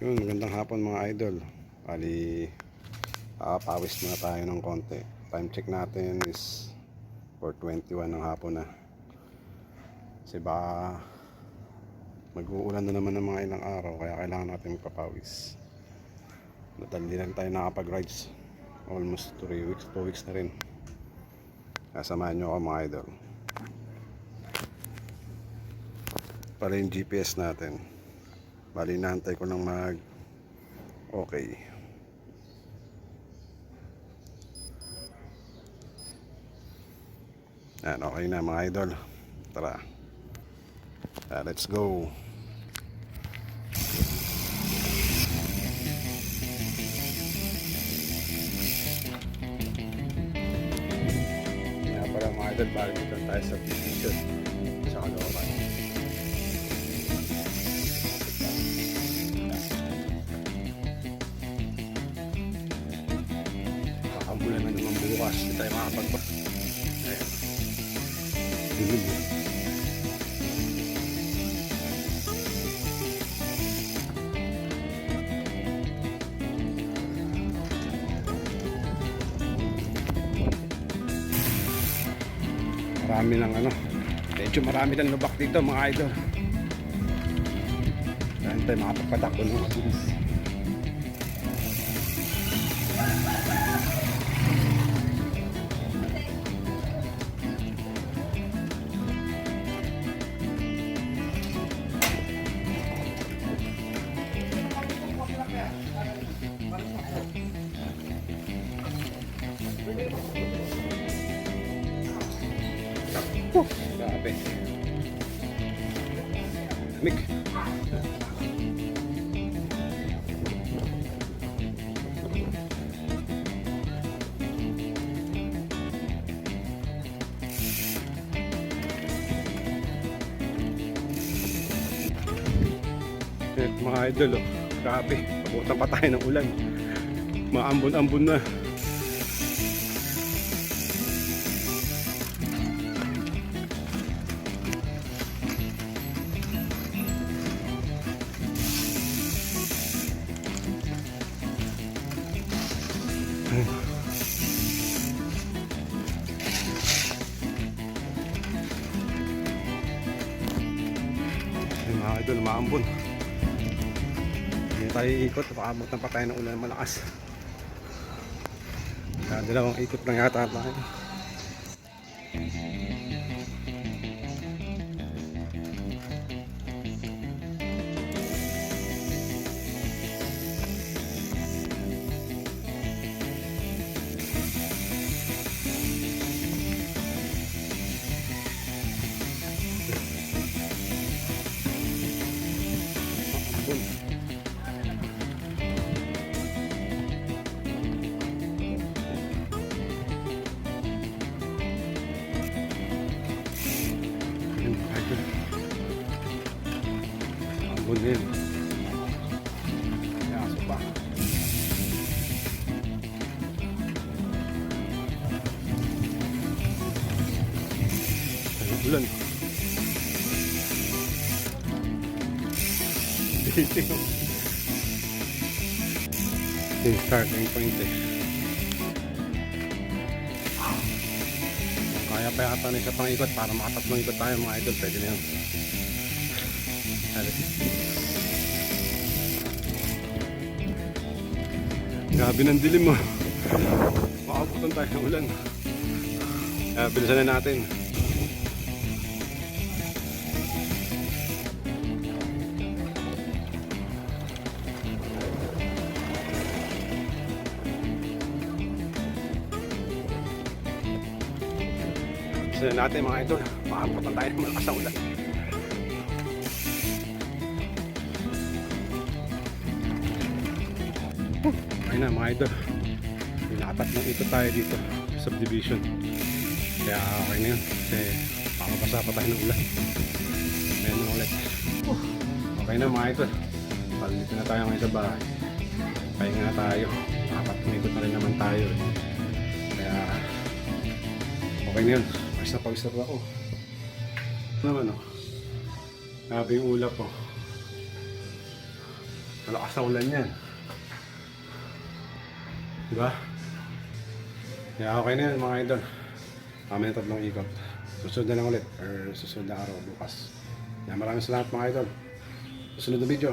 Yun, magandang hapon mga idol. Ali, pawis na tayo ng konti. Time check natin is 4.21 ng hapon na. Kasi baka mag-uulan na naman ng mga ilang araw kaya kailangan natin magpapawis. Nadali lang tayo nakapag-rides. Almost 3 weeks, 2 weeks na rin. Kaya samahan nyo ako mga idol. Para yung GPS natin. Bali, inaantay ko lang mag okay. Yan, okay na mga idol. Tara. Ah, let's go. Kaya pala mga idol, bali dito tayo sa position sa kalooban. Bukas. Hindi tayo makapagpa. Ayan. Marami lang ano. Medyo marami lang lubak dito mga idol. Kaya tayo makapagpatakbo ng mabilis. Grabe. Mik. Eh, mga idol, oh. grabe. Pabutan pa tayo ng ulan. Maambon-ambon na. Mga idol, maambon. Hindi tayo ikot, pakabot ng patay ng ulan malakas. Kaya dalawang ikot lang yata tayo. Din. May aso pa. Ay, ulan. Dito. Yung starting point eh. Kaya pa yata na isa pang ikot para makatatlong ikot tayo mga idol. Pwede na yun. Grabe ng dilim mo. Makabutan tayo ng ulan. Kaya bilisan na natin. Bilisan na natin mga idol. Makabutan tayo ng malakas na ulan. Na mga idol. Pinakatatlong ito tayo dito. Subdivision. Kaya okay na yun. Kasi pakabasa pa tayo ng ulan. Ayan na ulit. Okay na mga idol. Palito na tayo ngayon sa bahay. Pahinga na tayo. Nakatatlong ikot na rin naman tayo. eh. Kaya okay na yun. Pawis na pawis na ako. Naman oh. Grabe yung ulap. Malakas na ulan yan. Diba? Kaya okay na yan mga idol. Kami na tatlong ikot. Susunod na lang ulit. Or susunod na araw bukas. Kaya maraming salamat mga idol. Susunod na video.